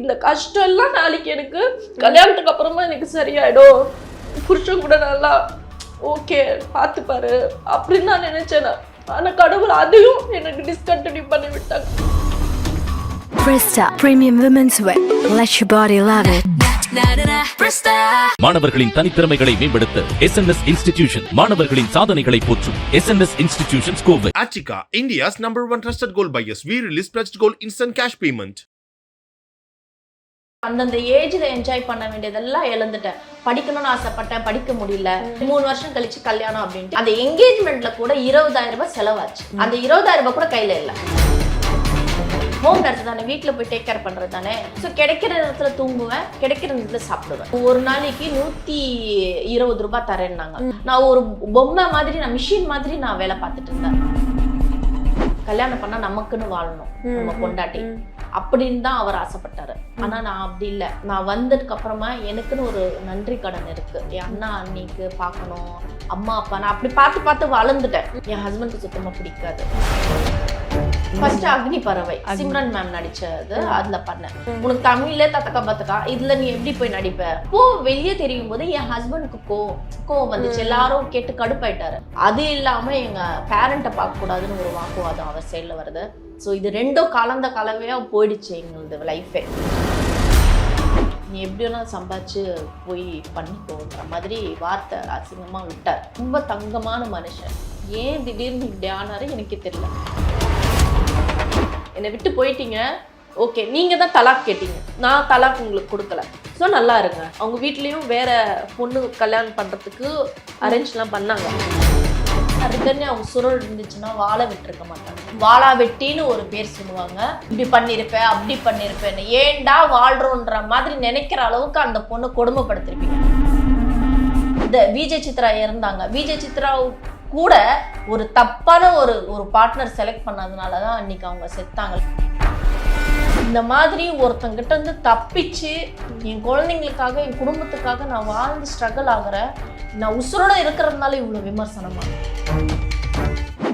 இந்த கஷ்டம் எல்லாம் நாளைக்கு எனக்கு கல்யாணத்துக்கு அப்புறமா எனக்கு சரியாயிடும் புருஷன் கூட நல்லா ஓகே பார்த்துப்பாரு அப்படின்னு நான் நினைச்சேன் நான். ஆனா கடவுள் அதையும் எனக்கு டிஸ்கண்டினியூ பண்ணி விட்டாங்க Presta Premium Women's Wear. Let your body love it. மாணவர்களின் தனித்திறமைகளை மேம்படுத்த எஸ் என் எஸ் இன்ஸ்டிடியூஷன் மாணவர்களின் சாதனைகளை போற்றும் S N S institution Kovai Achika, India's number one trusted gold buyers. We release pledged gold instant cash payment. அந்தந்த ஏஜ்ல enjoy பண்ண வேண்டியதெல்லாம் இழந்துட்டேன். படிக்கணும்னு ஆசைப்பட்டேன் படிக்க முடியல. மூணு வருஷம் கழிச்சு கல்யாணம் அப்படின்ட்டு அந்த என்கேஜ்மெண்ட்ல கூட இருபதாயிரம் ரூபாய் செலவாச்சு. அந்த இருபதாயிரம் ரூபாய் கூட கையில இல்ல. ஹோம் நர்ஸ் தானே வீட்டில் போய் டேக் கேர் பண்ணுறது தானே. ஸோ கிடைக்கிற நேரத்துல தூங்குவேன் கிடைக்கிற நேரத்துல சாப்பிடுவேன். ஒரு நாளைக்கு நூற்றி இருபது ரூபாய் தரேன்னாங்க. நான் ஒரு பொம்மை மாதிரி நான் மிஷின் மாதிரி நான் வேலை பார்த்துட்டு இருந்தேன். கல்யாணம் பண்ணா நமக்குன்னு வாழணும் நம்ம பொண்டாட்டி. அப்படின்னு தான் அவர் ஆசைப்பட்டாரு. ஆனா நான் அப்படி இல்லை. நான் வந்ததுக்கு அப்புறமா எனக்குன்னு ஒரு நன்றி கடன் இருக்கு. என் அண்ணா அண்ணிக்கு பார்க்கணும். அம்மா அப்பா நான் அப்படி பார்த்து பார்த்து வளர்ந்துட்டேன். என் ஹஸ்பண்டுக்கு சுத்தமா பிடிக்காது. ஃபர்ஸ்ட் அக்னி பறவை. சிம்ரன் மேம் நடிச்சது. அதுல பண்ணேன். உனக்கு தமிழ்ல தத்தக்கா பத்தக்கா? இதுல நீ எப்படி போய் நடிப்ப? போ வெளியே தெரியும் போது என் ஹஸ்பண்டுக்கு கோ கோவம் வந்துச்சு. எல்லாரும் கேட்டு கடுப்பாயிட்டாரு. அது இல்லாம எங்க பேரண்ட்டை பார்க்க கூடாதுன்னு ஒரு வாக்குவாதம் அவர் சைட்ல வருது. ஸோ இது ரெண்டும் கலந்த கலவையாக போயிடுச்சு எங்களது லைஃபே நீ எப்படி வேணாலும் சம்பாதிச்சு போய் பண்ணிக்கோன்ற மாதிரி வார்த்தை அசிங்கமாக விட்டார். ரொம்ப தங்கமான மனுஷன். ஏன் திடீர்னு இப்படி ஆனாரு எனக்கு தெரியல. என்னை விட்டு போயிட்டீங்க. ஓகே நீங்கள் தான் தலாக் கேட்டீங்க. நான் தலாக் உங்களுக்கு கொடுக்கல. ஸோ நல்லா இருங்க. அவங்க வீட்லேயும் வேற பொண்ணு கல்யாணம் பண்ணுறதுக்கு அரேஞ்ச்லாம் பண்ணாங்க. அதுக்குன்னு அவங்க சுருள் இருந்துச்சுன்னா வாழை விட்டுருக்க மாட்டாங்க. வாழா வெட்டின்னு ஒரு பேர் சொல்லுவாங்க. இப்படி பண்ணியிருப்பேன் அப்படி பண்ணியிருப்பேன் ஏன்டா வாழ்றோன்ற மாதிரி நினைக்கிற அளவுக்கு அந்த பொண்ணு கொடுமைப்படுத்திருப்பீங்க. இந்த விஜய் சித்ரா இறந்தாங்க. விஜய் சித்ரா கூட ஒரு தப்பான ஒரு ஒரு பார்ட்னர் செலக்ட் பண்ணதுனால தான் அன்னைக்கு அவங்க செத்தாங்க. இந்த மாதிரி ஒருத்தங்கிட்ட இருந்து தப்பிச்சு என் குழந்தைங்களுக்காக என் குடும்பத்துக்காக நான் வாழ்ந்து ஸ்ட்ரகிள் ஆகுறேன் நான் உசுரோட இருக்கிறதுனால இவ்வளோ விமர்சனமா?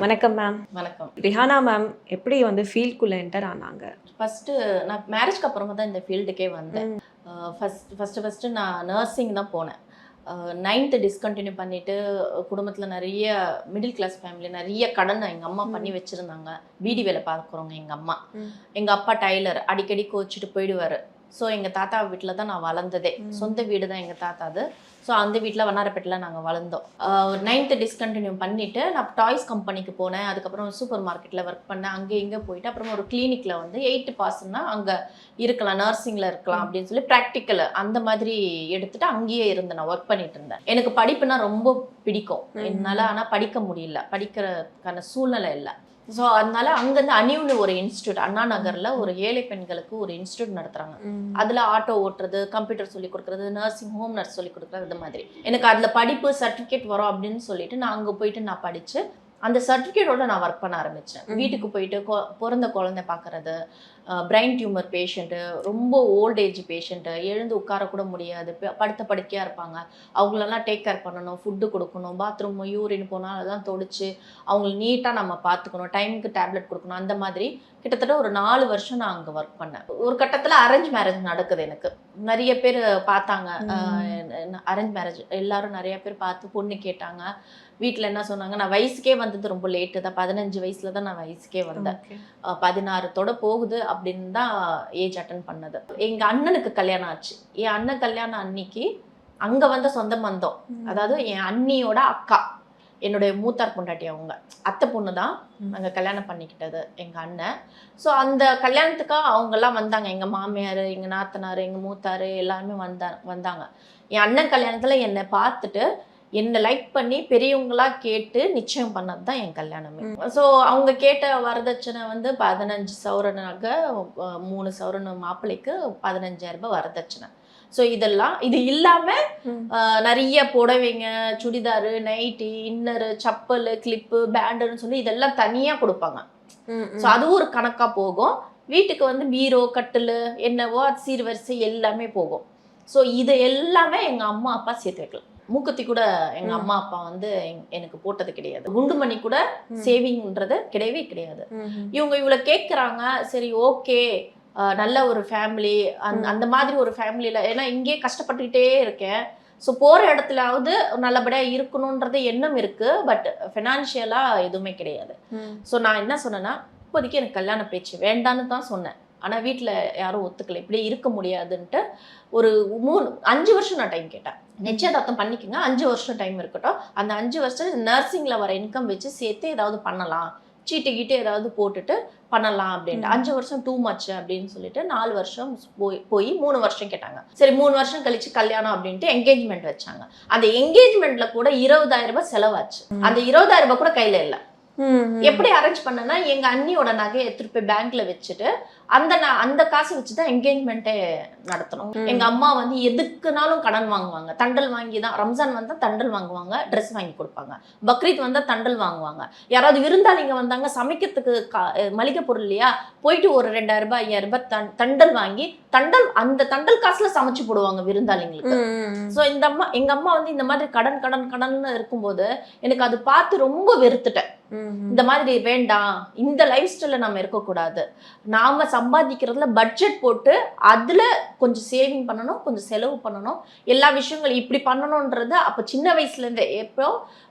வணக்கம் மேம் வணக்கம். ரிஹானா மேம் எப்படி வந்து ஃபீல்டுக்குள்ளே என்டர் ஆனாங்க? ஃபஸ்ட்டு நான் மேரேஜ்க்கு அப்புறமா தான் இந்த ஃபீல்டுக்கே வந்தேன். ஃபஸ்ட் ஃபஸ்ட்டு ஃபஸ்ட்டு நான் நர்சிங் தான் போனேன். நைன்த்து டிஸ்கண்டினியூ பண்ணிவிட்டு குடும்பத்தில் நிறைய மிடில் கிளாஸ் ஃபேமிலி நிறைய கடன் எங்கள் அம்மா பண்ணி வச்சுருந்தாங்க. வீடி வேலை பார்க்குறவங்க எங்கள் அம்மா. எங்கள் அப்பா டைலர் அடிக்கடி கோச்சிட்டு போயிடுவார். ஸோ எங்கள் தாத்தா வீட்டில் தான் நான் வளர்ந்ததே. சொந்த வீடு தான் எங்கள் தாத்தாது ஸோ அந்த வீட்டில் வண்ணாரப்பேட்டில் நாங்கள் வளர்ந்தோம். நைன்த்து டிஸ்கண்டினியூ பண்ணிவிட்டு நான் டாய்ஸ் கம்பெனிக்கு போனேன். அதுக்கப்புறம் சூப்பர் மார்க்கெட்டில் ஒர்க் பண்ணேன். அங்கே இங்கே போயிட்டு அப்புறம் ஒரு கிளினிக்கில் வந்து எயித்து பாஸ்னா அங்கே இருக்கலாம் நர்சிங்கில் இருக்கலாம் அப்படின்னு சொல்லி ப்ராக்டிக்கல் அந்த மாதிரி எடுத்துட்டு அங்கேயே இருந்தேன் நான் ஒர்க் பண்ணிட்டு இருந்தேன். எனக்கு படிப்புனா ரொம்ப பிடிக்கும். என்னால் ஆனால் படிக்க முடியல. படிக்கிறதுக்கான சூழ்நிலை இல்லை. ஸோ அதனால அங்கேருந்து அணிவுன்னு ஒரு இன்ஸ்டியூட் அண்ணா நகரில் ஒரு ஏழை பெண்களுக்கு ஒரு இன்ஸ்டியூட் நடத்துகிறாங்க அதில் ஆட்டோ ஓட்டுறது கம்ப்யூட்டர் சொல்லி கொடுக்குறது நர்சிங் ஹோம் நர்ஸ் சொல்லி கொடுக்குறது அது மாதிரி. எனக்கு அதில் படிப்பு சர்டிஃபிகேட் வரும் அப்படின்னு சொல்லிட்டு நான் அங்கே போயிட்டு நான் படித்து அந்த சர்டிஃபிகேட்டோட நான் ஒர்க் பண்ண ஆரம்பித்தேன் வீட்டுக்கு போயிட்டு பிறந்த குழந்தை பார்க்குறது பிரைன் டியூமர் பேஷண்ட்டு ரொம்ப ஓல்ட் ஏஜ் பேஷண்ட்டு எழுந்து உட்காரக்கூட முடியாது. படுத்த படுக்கையாக இருப்பாங்க. அவங்களெல்லாம் டேக் கேர் பண்ணணும் ஃபுட்டு கொடுக்கணும் பாத்ரூம் யூரின் போனால் அதெல்லாம் தொடிச்சு அவங்கள நீட்டாக நம்ம பார்த்துக்கணும் டைமுக்கு டேப்லெட் கொடுக்கணும் அந்த மாதிரி கிட்டத்தட்ட ஒரு நாலு வருஷம் நான் அங்கே ஒர்க் பண்ணேன். ஒரு கட்டத்தில் அரேஞ்ச் மேரேஜ் நடக்குது எனக்கு. நிறைய பேர் பார்த்தாங்க. அரேஞ்ச் மேரேஜ் எல்லாரும் நிறைய பேர் பார்த்து பொண்ணு கேட்டாங்க. வீட்டில் என்ன சொன்னாங்க நான் வயசுக்கே வந்தது ரொம்ப லேட்டு தான். பதினஞ்சு வயசுல தான் நான் வயசுக்கே வந்தேன். பதினாறுத்தோட போகுது அப்படின்னு தான் ஏஜ் அட்டன் பண்ணது. எங்கள் அண்ணனுக்கு கல்யாணம் ஆச்சு. என் அண்ணன் கல்யாணம் அன்னைக்கு அங்கே வந்த சொந்த பந்தம். அதாவது என் அண்ணியோட அக்கா. என்னுடைய மூத்தார் பொண்டாட்டி அவங்க. அத்தை பொண்ணு தான் நாங்கள் கல்யாணம் பண்ணிக்கிட்டது எங்கள் அண்ணன். ஸோ அந்த கல்யாணத்துக்காக அவங்கெல்லாம் வந்தாங்க. எங்கள் மாமியார் எங்கள் நாத்தனார் எங்கள் மூத்தார் எல்லாருமே வந்தா வந்தாங்க. என் அண்ணன் கல்யாணத்தில் என்னை பார்த்துட்டு என்னை லைக் பண்ணி பெரியவங்களா கேட்டு நிச்சயம் பண்ணது தான் என் கல்யாணமே. ஸோ அவங்க கேட்ட வரதட்சணை வந்து பதினஞ்சு சவரனாக மூணு சவரன் மாப்பிள்ளைக்கு பதினஞ்சாயிரம் ரூபாய் வரதட்சணை. ஸோ இதெல்லாம் இது இல்லாமல் நிறைய புடவைங்க churidar nightie inner chappal clip பேண்டுன்னு சொல்லி இதெல்லாம் தனியாக கொடுப்பாங்க. ஸோ அதுவும் ஒரு கணக்காக போகும். வீட்டுக்கு வந்து பீரோ கட்டில் என்னவோ அது சீர்வரிசை எல்லாமே போகும். ஸோ இது எல்லாமே எங்கள் அம்மா அப்பா சேர்த்து வைக்கல மூக்குத்தி கூட எங்கள் அம்மா அப்பா வந்து எனக்கு போட்டது கிடையாது. குண்டுமணி கூட சேவிங்ன்றது கிடையவே கிடையாது. இவங்க இவ்வளோ கேட்குறாங்க சரி ஓகே நல்ல ஒரு ஃபேமிலி அந்த அந்த மாதிரி ஒரு ஃபேமிலியில் ஏன்னா இங்கேயே கஷ்டப்பட்டுக்கிட்டே இருக்கேன். ஸோ போகிற இடத்துலாவது நல்லபடியாக இருக்கணுன்றது எண்ணம் இருக்குது பட் ஃபினான்ஷியலாக எதுவுமே கிடையாது. ஸோ நான் என்ன சொன்னேன்னா இப்போதைக்கு எனக்கு கல்யாண பேச்சு வேண்டான்னு தான் சொன்னேன். ஆனால் வீட்டில் யாரும் ஒத்துக்கல. இப்படியே இருக்க முடியாதுன்ட்டு ஒரு மூணு அஞ்சு வருஷம் நான் டைம் கேட்டேன். நிச்சயதார்த்தம் பண்ணிக்கோங்க. அஞ்சு வருஷம் டைம் இருக்கட்டும். அந்த அஞ்சு வருஷம் நர்சிங்கில் வர இன்கம் வச்சு சேர்த்து ஏதாவது பண்ணலாம். சீட்டு கீட்டு ஏதாவது போட்டுட்டு பண்ணலாம் அப்படின்ட்டு. அஞ்சு வருஷம் டூ மச் அப்படின்னு சொல்லிட்டு நாலு வருஷம் போய் போய் மூணு வருஷம் கேட்டாங்க. சரி மூணு வருஷம் கழிச்சு கல்யாணம் அப்படின்ட்டு என்கேஜ்மெண்ட் வச்சாங்க. அந்த என்கேஜ்மெண்ட்ல கூட இருபதாயிரம் ரூபாய் செலவாச்சு. அந்த இருபதாயிரம் ரூபாய் கூட கையில இல்ல. எப்படி அரேஞ்ச் பண்ணனா எங்க அண்ணியோட நகையை எடுத்துட்டு போய் பேங்க்ல வச்சுட்டு அந்த அந்த காசு வச்சு தான் என்கேஜ்மெண்ட்டே நடத்தணும். ம். எங்க அம்மா வந்து எதுக்குனாலும் கடன் வாங்குவாங்க. தண்டல் வாங்கி தான் ரம்ஜான் வந்தா தண்டல் வாங்குவாங்க ட்ரெஸ் வாங்கி கொடுப்பாங்க. பக்ரீத் வந்தா தண்டல் வாங்குவாங்க. யாராவது விருந்தாளிங்க வந்தாங்க சமைக்கிறதுக்கு கா- மளிகை பொருள் இல்லையா? போயிட்டு ஒரு ரெண்டாயிரம் ரூபாய் ஐயாயிரம் ரூபாய் தண்- தண்டல் வாங்கி தண்டல் அந்த தண்டல் காசுல சமைச்சு போடுவாங்க விருந்தாளிங்களுக்கு. ஸோ இந்த அம்மா எங்க அம்மா வந்து இந்த மாதிரி கடன் கடன் கடன்னு இருக்கும்போது எனக்கு அது பார்த்து ரொம்ப வெறுத்துட்டேன். இந்த மாதிரி வேண்டாம் இந்த லைஃப் ஸ்டைல நம்ம இருக்கக்கூடாது. நாம சம்பாதிக்கிறதுல பட்ஜெட் போட்டு அதுல கொஞ்சம் சேவிங் பண்ணணும் கொஞ்சம் செலவு பண்ணணும். எல்லா விஷயங்களும் இப்படி பண்ணணுன்றது அப்ப சின்ன வயசுல இருந்தே எப்போ?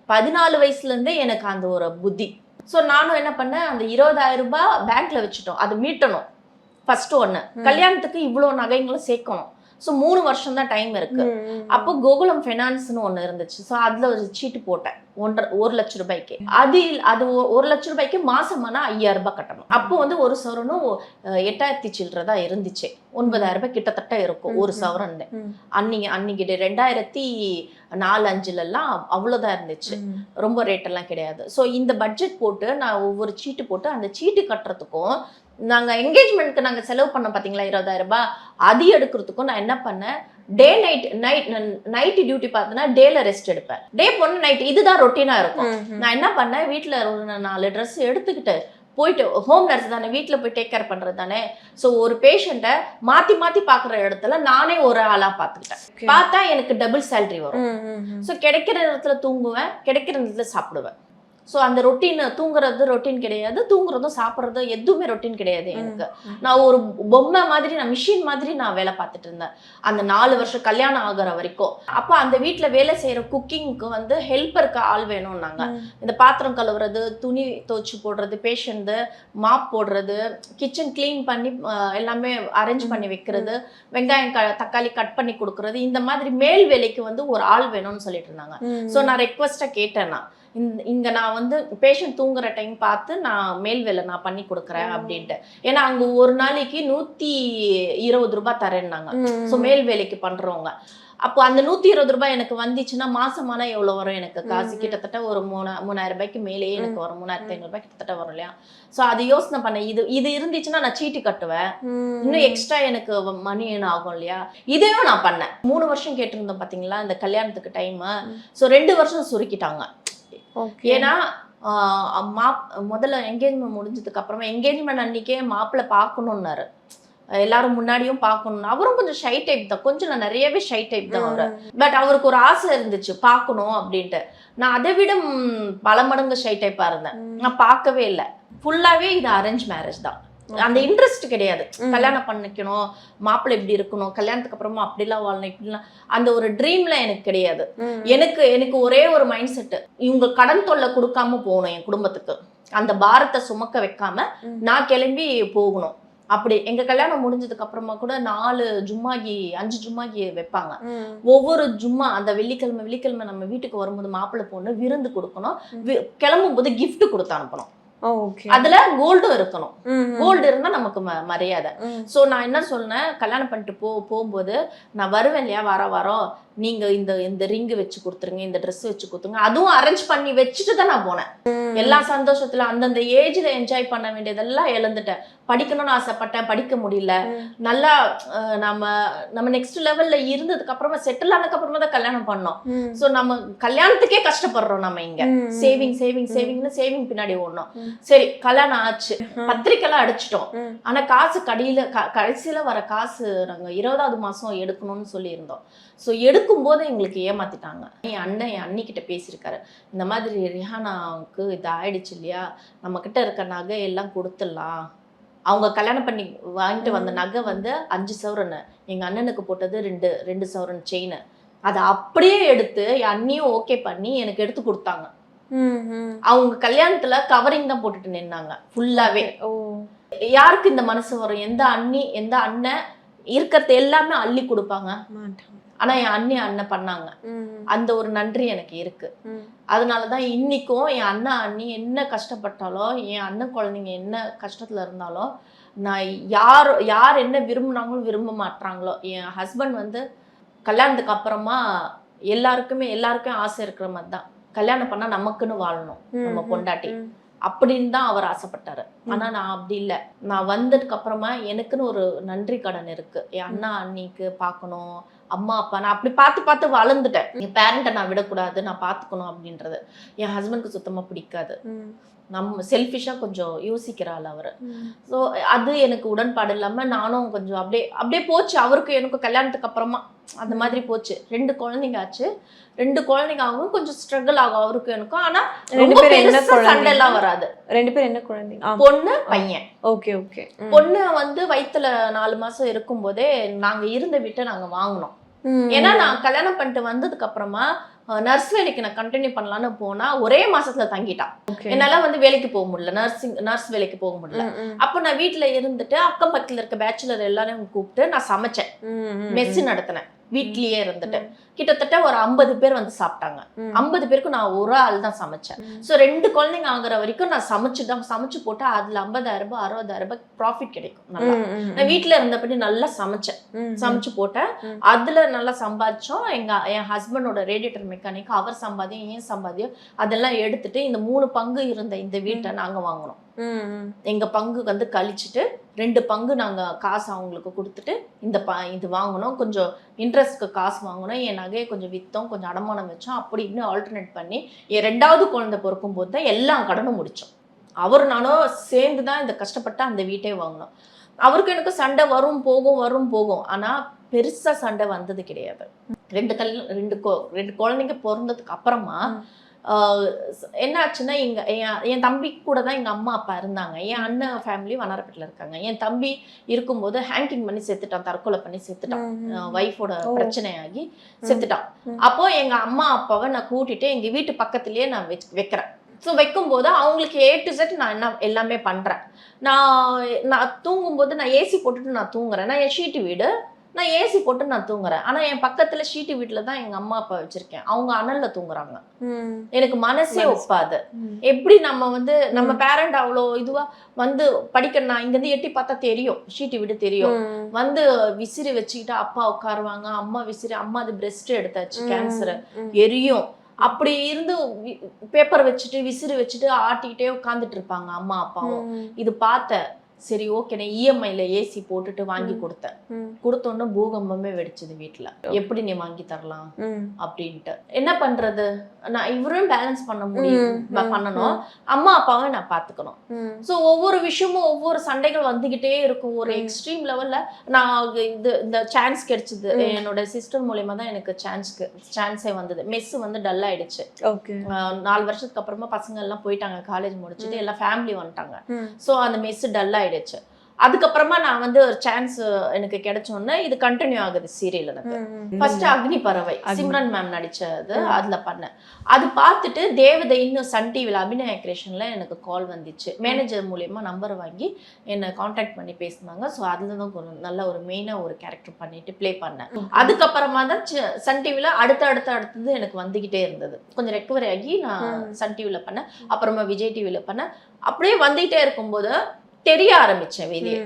பதினாலு வயசுல இருந்தே எனக்கு அந்த ஒரு புத்தி. ஸோ நானும் என்ன பண்ணேன் அந்த இருபதாயிரம் ரூபாய் பேங்க்ல வச்சுட்டோம். அது மீட்டணும். ஃபர்ஸ்ட் ஒன்று கல்யாணத்துக்கு இவ்வளோ நகைங்களும் சேர்க்கணும். ஸோ மூணு வருஷம் தான் டைம் இருக்கு அப்போ கோகுலம் ஃபைனான்ஸ்னு ஒன்று இருந்துச்சு. ஸோ அதில் ஒரு சீட்டு போட்டேன். ஒன்றரை ஒரு லட்ச ரூபாய்க்கு. அது அது ஒரு லட்ச ரூபாய்க்கு மாசமானா ஐயாயிரம் ரூபாய் கட்டணும். அப்போ வந்து ஒரு சவரனும் எட்டாயிரத்தி சில்லற தான் இருந்துச்சு. ஒன்பதாயிரம் ரூபாய் கிட்டத்தட்ட இருக்கும் ஒரு. சவரன் அன்னைக்கு அன்னைக்கு ரெண்டாயிரத்தி நாலு அஞ்சுலலாம் அவ்வளோதான் இருந்துச்சு. ரொம்ப ரேட் எல்லாம் கிடையாது. ஸோ இந்த பட்ஜெட் போட்டு நான் ஒவ்வொரு சீட்டு போட்டு அந்த சீட்டு கட்டுறதுக்கும் நாங்கள் என்கேஜ்மெண்ட்க்கு நாங்கள் செலவு பண்ணோம் பார்த்தீங்களா இருபதாயிரம் ரூபாய்? அது எடுக்கிறதுக்கும் நான் என்ன பண்ணேன்? Day night night night duty பார்த்தேன்னா டேல ரெஸ்ட் எடுப்பேன். டே பொண்ணு நைட் இதுதான் ரொட்டீனாக இருக்கும். நான் என்ன பண்ணேன்? வீட்டில் ஒரு நாலு ட்ரெஸ் எடுத்துக்கிட்டு போயிட்டு ஹோம் நர்ஸ் தானே வீட்டில் போய் டேக் கேர் பண்ணுறது தானே? ஸோ ஒரு பேஷண்ட்டை மாற்றி மாற்றி பார்க்குற இடத்துல நானே ஒரு ஆளாக பார்த்துக்கிட்டேன். பார்த்தா எனக்கு டபுள் சேலரி வரும். ஸோ கிடைக்கிற நேரத்துல தூங்குவேன் கிடைக்கிற நேரத்துல சாப்பிடுவேன். ஸோ அந்த ரொட்டீன் தூங்குறது ரொட்டீன் கிடையாது. தூங்குறதும் சாப்பிட்றதும் எதுவுமே ரொட்டீன் கிடையாது எனக்கு. நான் ஒரு பொம்மை மாதிரி நான் மிஷின் மாதிரி நான் வேலை பார்த்துட்டு இருந்தேன். அந்த நாலு வருஷம் கல்யாணம் ஆகுற வரைக்கும். அப்போ அந்த வீட்டில் வேலை செய்கிற குக்கிங்க்கு வந்து ஹெல்ப்பருக்கு ஆள் வேணும்னாங்க. இந்த பாத்திரம் கழுவுறது துணி துவைச்சு போடுறது பேஷண்ட்டு மாப் போடுறது கிச்சன் க்ளீன் பண்ணி எல்லாமே அரேஞ்ச் பண்ணி வைக்கிறது வெங்காயம் க தக்காளி கட் பண்ணி கொடுக்கறது இந்த மாதிரி மேல் வேலைக்கு வந்து ஒரு ஆள் வேணும்னு சொல்லிட்டு இருந்தாங்க. ஸோ நான் ரெக்வஸ்ட்டாக கேட்டேன் நான். இந்த இங்கே நான் வந்து பேஷண்ட் தூங்குற டைம் பார்த்து நான் மேல் வேலை நான் பண்ணி கொடுக்குறேன் அப்படின்ட்டு. ஏன்னா அங்கே ஒரு நாளைக்கு நூற்றி இருபது ரூபாய் தரேன்னாங்க. ஸோ மேல் வேலைக்கு பண்ணுறவங்க அப்போ அந்த நூற்றி இருபது ரூபாய் எனக்கு வந்துச்சுன்னா மாசமானா எவ்வளோ வரும் எனக்கு காசு. கிட்டத்தட்ட ஒரு மூணா மூணாயிரம் ரூபாய்க்கு மேலேயே எனக்கு வரும். மூணாயிரத்தி ஐநூறுபாய் கிட்டத்தட்ட வரும் இல்லையா? ஸோ அது யோசனை பண்ணேன். இது இது இருந்துச்சுன்னா நான் சீட்டு கட்டுவேன். இன்னும் எக்ஸ்ட்ரா எனக்கு மணி ஆகும் இல்லையா? இதையும் நான் பண்ணேன். மூணு வருஷம் கேட்டிருந்தோம் பாத்தீங்களா? இந்த கல்யாணத்துக்கு டைம் ஸோ ரெண்டு வருஷம் சுருக்கிட்டாங்க. ஏன்னா மாப் முதல்ல என்கேஜ்மெண்ட் முடிஞ்சதுக்கு அப்புறமா என்கேஜ்மெண்ட் அன்னைக்கே மாப்பிள்ளை பார்க்கணுன்னாரு எல்லாரும் முன்னாடியும் பார்க்கணும் அவரும் கொஞ்சம் ஷை டைப் தான். கொஞ்சம் நான் நிறையவே ஷை டைப் தான் அவரு. பட் அவருக்கு ஒரு ஆசை இருந்துச்சு. பார்க்கணும் அப்படின்ட்டு. நான் அதை விட பல மடங்கு ஷை டைப்பா இருந்தேன். நான் பார்க்கவே இல்லை. ஃபுல்லாவே இது அரேஞ்ச் மேரேஜ் தான். அந்த இன்ட்ரெஸ்ட் கிடையாது. கல்யாணம் பண்ணிக்கணும் மாப்பிள்ளை இப்படி இருக்கணும் கல்யாணத்துக்கு அப்புறமா அப்படிலாம் வாழணும் இப்படிலாம். அந்த ஒரு ட்ரீம்ல எனக்கு கிடையாது. எனக்கு எனக்கு ஒரே ஒரு மைண்ட் செட்டு இவங்க கடன் தொல்லை கொடுக்காம போகணும் என் குடும்பத்துக்கு. அந்த பாரத்தை சுமக்க வைக்காம. நான் கிளம்பி போகணும். அப்படி எங்க கல்யாணம் முடிஞ்சதுக்கு அப்புறமா கூட நாலு ஜும்மாகி அஞ்சு ஜும்மாகி வைப்பாங்க. ஒவ்வொரு ஜும்மா அந்த வெள்ளிக்கிழமை வெள்ளிக்கிழமை நம்ம வீட்டுக்கு வரும்போது மாப்பிள்ளை பொண்ணு விருந்து கொடுக்கணும். கிளம்பும் போது gift கொடுத்து அனுப்பணும். அதுல கோல்டும் இருக்கணும். கோல்டு இருந்தா நமக்கு மரியாதை. ஸோ நான் என்ன சொன்னேன் கல்யாணம் பண்ணிட்டு போ போகும்போது நான் வருவேன் இல்லையா? வர வரோம். நீங்க இந்த இந்த ரிங்கு வச்சு கொடுத்துருங்க இந்த Dress வச்சு கொடுத்துருங்க. அதுவும் அரேஞ்ச் பண்ணி வச்சுட்டு தான் நான் போனேன். எல்லா சந்தோஷத்துல அந்தந்த ஏஜ்ல என்ஜாய் பண்ண வேண்டியதெல்லாம் இழந்துட்டேன். படிக்கணும்னு ஆசைப்பட்டேன் படிக்க முடியல. நல்லா நம்ம நம்ம நெக்ஸ்ட் லெவல்ல இருந்ததுக்கு அப்புறமா செட்டில் ஆனதுக்கு அப்புறமா தான் கல்யாணம் பண்ணோம். ஸோ நம்ம கல்யாணத்துக்கே கஷ்டப்படுறோம் நம்ம இங்க. சேவிங் சேவிங் சேவிங்னு சேவிங் பின்னாடி ஓடணும். சரி கல்யாணம் ஆச்சு. பத்திரிக்கைலாம் அடிச்சிட்டோம். ஆனா காசு கடியில கடைசியில வர காசு நாங்க இருபதாவது மாசம் எடுக்கணும்னு சொல்லியிருந்தோம். ஸோ எடுக்கும்போது எங்களுக்கு ஏமாத்திட்டாங்க. என் அண்ணன் என் அண்ணிக்கிட்ட பேசியிருக்காரு. இந்த மாதிரி ரிஹானாவுக்கு இது ஆயிடுச்சு இல்லையா? நம்ம கிட்ட இருக்க நகை எல்லாம் கொடுத்துடலாம். அவங்க கல்யாணம் பண்ணி வாங்கிட்டு வந்த நகை வந்து அஞ்சு சவரன். எங்க அண்ணனுக்கு போட்டது ரெண்டு ரெண்டு சவரன் செயின் அதை அப்படியே எடுத்து என் அண்ணியும் ஓகே பண்ணி எனக்கு எடுத்து கொடுத்தாங்க. அவங்க கல்யாணத்துல கவரிங் தான் போட்டுட்டு நின்னாங்க ஃபுல்லாவே யாருக்கு இந்த மனசு வரும்? எந்த அண்ணி எந்த அண்ணன் இருக்கிறது எல்லாமே அள்ளி கொடுப்பாங்க. ஆனா என் அண்ணி அண்ணன் பண்ணாங்க. அந்த ஒரு நன்றி எனக்கு இருக்கு. ம். அதனால தான் இன்னைக்கும் என் அண்ணா அண்ணி என்ன கஷ்டப்பட்டாலும் என் அண்ணன் குழந்தைங்க என்ன கஷ்டத்துல இருந்தாலும் நான் யார் யார் என்ன விரும்புனாங்களும் விரும்ப மாட்றாங்களோ என் ஹஸ்பண்ட் வந்து கல்யாணத்துக்கு அப்புறமா எல்லாருக்குமே எல்லாருக்கும் ஆசை இருக்கிற மாதிரி தான் கல்யாணம் பண்ணா நமக்குன்னு வாழணும் நம்ம பொண்டாட்டி. அப்படின்னு தான் அவர் ஆசைப்பட்டாரு. ஆனா நான் அப்படி இல்லை. நான் வந்ததுக்கு அப்புறமா எனக்குன்னு ஒரு நன்றி கடன் இருக்கு. என் அண்ணா அண்ணிக்கு பார்க்கணும் அம்மா அப்பா நான் அப்படி பார்த்து பார்த்து வளர்ந்துட்டேன். என் பேரண்ட்டை நான் விடக்கூடாது நான் பார்த்துக்கணும் அப்படின்றது. என் ஹஸ்பண்ட்க்கு சுத்தமா பிடிக்காது. நம்ம செல்ஃபிஷா கொஞ்சம் யோசிக்கிறாள் அவர். ஸோ அது எனக்கு உடன்பாடு இல்லாம நானும் கொஞ்சம் அப்படியே அப்படியே போச்சு. அவருக்கு எனக்கும் கல்யாணத்துக்கு அப்புறமா அந்த மாதிரி போச்சு. ரெண்டு குழந்தைங்க ஆச்சு. ரெண்டு குழந்தைங்க ஆகும் கொஞ்சம் ஸ்ட்ரகிள் ஆகும் அவருக்கு எனக்கும். ஆனா ரெண்டு பேரும் என்ன பெருசா குழந்தைங்க? சண்டை எல்லாம் வராது. ரெண்டு பேரும் என்ன குழந்தைங்க பொண்ணு பையன். Okay okay. பொண்ணு வந்து வயித்துல நாலு மாசம் இருக்கும்போதே நாங்க இருந்த வீட்டை நாங்க வாங்கினோம். ஏன்னா நான் கல்யாணம் பண்ணிட்டு வந்ததுக்கு அப்புறமா நர்ஸ் வேலைக்கு நான் கண்டினியூ பண்ணலான்னு போனா ஒரே மாசத்துல தங்கிட்டான் என்னால வந்து வேலைக்கு போக முடியல. நர்சிங் நர்ஸ் வேலைக்கு போக முடியல. அப்போ நான் வீட்ல இருந்துட்டு அக்கம் பக்கத்துல இருக்க பேச்சுலர் எல்லாரையும் கூப்பிட்டு நான் சமைச்சேன். ம், ம், மெஸ் நடத்தினேன். வீட்லயே இருந்துட்டு. கிட்டத்தட்ட ஒரு ஐம்பது பேர் வந்து சாப்பிட்டாங்க. ஐம்பது பேருக்கு நான் ஒரு ஆள் தான் சமைச்சேன். ஸோ ரெண்டு குழந்தைங்க ஆகுற வரைக்கும் நான் சமைச்சு தான் சமைச்சு போட்டா அதுல ஐம்பதாயிரம் ரூபாய் அறுபதாயிரம் ரூபாய் ப்ராஃபிட் கிடைக்கும். நல்லா. நான் வீட்ல இருந்தபடி நல்லா சமைச்சேன். சமைச்சு போட்டேன். அதுல நல்லா சம்பாதிச்சோம். எங்க என் ஹஸ்பண்டோட ரேடியேட்டர் மெக்கானிக் அவர் சம்பாதியம் ஏன் சம்பாதியம் அதெல்லாம் எடுத்துட்டு இந்த மூணு பங்கு இருந்த இந்த வீட்டை நாங்க வாங்கினோம். ம், ம். எங்க பங்கு வந்து கழிச்சிட்டு ரெண்டு பங்கு நாங்க காசு அவங்களுக்கு கொடுத்துட்டு இந்த ப இது வாங்கினோம். கொஞ்சம் இன்ட்ரெஸ்ட்க்கு காசு வாங்கினோம். என் நகையை கொஞ்சம் வித்தோம் கொஞ்சம் அடமானம் வச்சோம். அப்படி இன்னும் ஆல்டர்னேட் பண்ணி என் ரெண்டாவது குழந்தை பிறக்கும் போது தான் எல்லா கடனும் முடிச்சோம். அவர் நானும் சேர்ந்து தான் இந்த கஷ்டப்பட்டு அந்த வீட்டை வாங்கினோம். அவருக்கு எனக்கு சண்டை வரும் போகும் வரும் போகும். ஆனா பெருசா சண்டை வந்தது கிடையாது. ரெண்டு கல் ரெண்டு கொ- ரெண்டு குழந்தைங்க பிறந்ததுக்கு அப்புறமா என்ன ஆச்சுன்னா எங்க என் என் தம்பி கூட தான் எங்க அம்மா அப்பா இருந்தாங்க. என் அண்ணன் ஃபேமிலி வண்ணாரப்பேட்டில் இருக்காங்க. என் தம்பி இருக்கும்போது ஹேங்கிங் பண்ணி செத்துட்டான் தற்கொலை பண்ணி செத்துட்டான். ஒய்ஃபோட. பிரச்சனையாகி செத்துட்டான். அப்போ எங்க அம்மா அப்பாவை நான் கூட்டிட்டு எங்க வீட்டு பக்கத்துலயே நான் வெச்- வைக்கிறேன். ஸோ வைக்கும்போது அவங்களுக்கு ஏ டு செட் நான் என்ன எல்லாமே பண்றேன். நான் நான் தூங்கும்போது நான் ஏசி போட்டுட்டு நான் தூங்குறேன். நான் என் ஷீட்டு வீடு நான் ஏசி போட்டு நான் தூங்குறேன். ஆனா என் பக்கத்துல ஷீட்டு வீட்டுல தான் எங்க அம்மா அப்பா வச்சிருக்கேன். அவங்க அனல்ல தூங்குறாங்க. எனக்கு மனசே. ஒப்பாது. எப்படி நம்ம வந்து நம்ம பேரண்ட் அவ்வளோ இதுவா வந்து படிக்க நான் இங்கேருந்து எட்டி பார்த்தா தெரியும். ஷீட்டு வீடு தெரியும். வந்து விசிறி வச்சுக்கிட்டு அப்பா உட்காருவாங்க அம்மா விசிறி அம்மா அது பிரஸ்ட் எடுத்தாச்சு கேன்சர். எரியும். அப்படி இருந்து பேப்பர் வச்சுட்டு விசிறி வச்சுட்டு ஆட்டிக்கிட்டே உட்காந்துட்டு இருப்பாங்க அம்மா அப்பாவும். இது பார்த்தேன். சரி ஓகே நான் இஎம்ஐல ஏசி போட்டுட்டு வாங்கி கொடுத்தேன். கொடுத்தோன்னே பூகம்பமே வெடிச்சது வீட்டுல எப்படி நீ வாங்கி தரலாம். அப்படின்ட்டு. என்ன பண்றது? நான் இவரையும் பேலன்ஸ் பண்ண முடியும். பண்ணணும். அம்மா அப்பாவை நான் பாத்துக்கணும். ஸோ ஒவ்வொரு விஷயமும் ஒவ்வொரு சண்டைகள் வந்துகிட்டே இருக்கும். ஒரு எக்ஸ்ட்ரீம் லெவல்ல நான் இது இந்த சான்ஸ் கிடைச்சது. என்னோட சிஸ்டர் மூலியமா தான் எனக்கு சான்ஸ்க்கு சான்ஸே வந்தது. மெஸ் வந்து டல் ஆயிடுச்சு. நாலு வருஷத்துக்கு அப்புறமா பசங்க எல்லாம் போயிட்டாங்க. காலேஜ் முடிச்சுட்டு எல்லாம் ஃபேமிலி வந்துட்டாங்க. ஸோ அந்த மெஸ் டல் ஆயிடுச்சு. அதுக்கப்புறமா நான் வந்து ஒரு சான்ஸ் எனக்கு கிடைச்சோன்னே இது கண்டினியூ ஆகுது சீரியல் எனக்கு. ஃபர்ஸ்ட் அக்னி பறவை. சிம்ரன் மேம் நடிச்சது அதுல பண்ணேன். அது பார்த்துட்டு தேவதை இன்னும் சன் டிவியில் அபிநய கிரேஷன்ல எனக்கு கால் வந்துச்சு. மேனேஜர் மூலியமா நம்பர் வாங்கி என்னை காண்டாக்ட் பண்ணி பேசினாங்க. ஸோ அதுல தான் ஒரு நல்ல ஒரு மெயினா ஒரு கேரக்டர் பண்ணிட்டு ப்ளே பண்ணேன். அதுக்கப்புறமா தான் சன் டிவியில் அடுத்த அடுத்த அடுத்தது எனக்கு வந்துகிட்டே இருந்தது. கொஞ்சம் ரெக்கவரி ஆகி நான் சன் டிவியில் பண்ணேன். அப்புறமா விஜய் டிவியில் பண்ணேன். அப்படியே வந்துகிட்டே இருக்கும்போது தெரிய ஆரம்பிச்சேன் வெளியே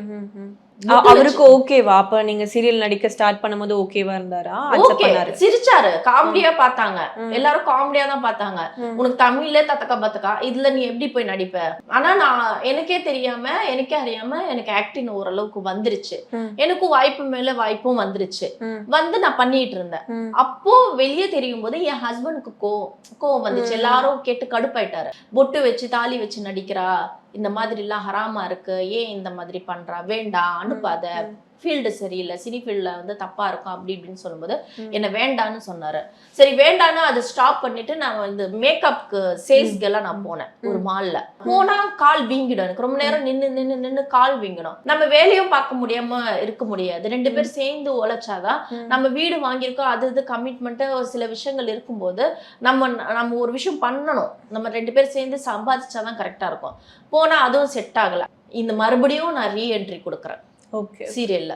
அவருக்கு ஓகேவா அப்ப நீங்க சீரியல் நடிக்க ஸ்டார்ட் பண்ணும்போது ஓகேவா இருந்தாரா? ஓகே சிரிச்சாரு. காமெடியா பார்த்தாங்க. எல்லாரும் காமெடியா தான் பார்த்தாங்க. உனக்கு தமிழ்ல தத்தக்கா பத்தக்கா? இதுல நீ எப்படி போய் நடிப்ப? ஆனா நான் எனக்கே தெரியாம எனக்கே அறியாம எனக்கு ஆக்டிங் ஓரளவுக்கு வந்துருச்சு. எனக்கும் வாய்ப்பு மேல வாய்ப்பும் வந்துருச்சு. வந்து நான் பண்ணிட்டு இருந்தேன். அப்போ வெளியே தெரியும் போது என் ஹஸ்பண்டுக்கு கோவம் கோவம் வந்துச்சு. எல்லாரும் கேட்டு கடுப்பாயிட்டாரு. பொட்டு வச்சு தாலி வச்சு நடிக்கிறா. இந்த மாதிரி எல்லாம் ஹராமா இருக்கு. ஏன் இந்த மாதிரி பண்றா? வேண்டாம். அனுப்பாத ஃபீல்டு சரியில்லை சினி ஃபீல்டில் வந்து தப்பாக இருக்கும் அப்படி இப்படின்னு சொல்லும்போது என்ன வேண்டான்னு சொன்னாரு. சரி வேண்டான்னு அதை ஸ்டாப் பண்ணிட்டு நான் இந்த மேக்கப்க்கு சேல்ஸ்க்கு எல்லாம் நான் போனேன் ஒரு மால்ல போனா கால் வீங்கிடும் எனக்கு ரொம்ப நேரம் நின்னு நின்னு நின்னு கால் வீங்கிடும் நம்ம வேலையும் பார்க்க முடியாம இருக்க முடியாது. ரெண்டு பேர் சேர்ந்து உழைச்சாதான் நம்ம வீடு வாங்கியிருக்கோம் அது இது கமிட்மெண்ட்டு சில விஷயங்கள் இருக்கும்போது நம்ம நம்ம ஒரு விஷயம் பண்ணணும். நம்ம ரெண்டு பேர் சேர்ந்து சம்பாதிச்சாதான் கரெக்டா இருக்கும். போனா அதுவும் செட் ஆகல. இந்த மறுபடியும் நான் ரீஎன்ட்ரி கொடுக்குறேன். ஓகே சீரியல்ல.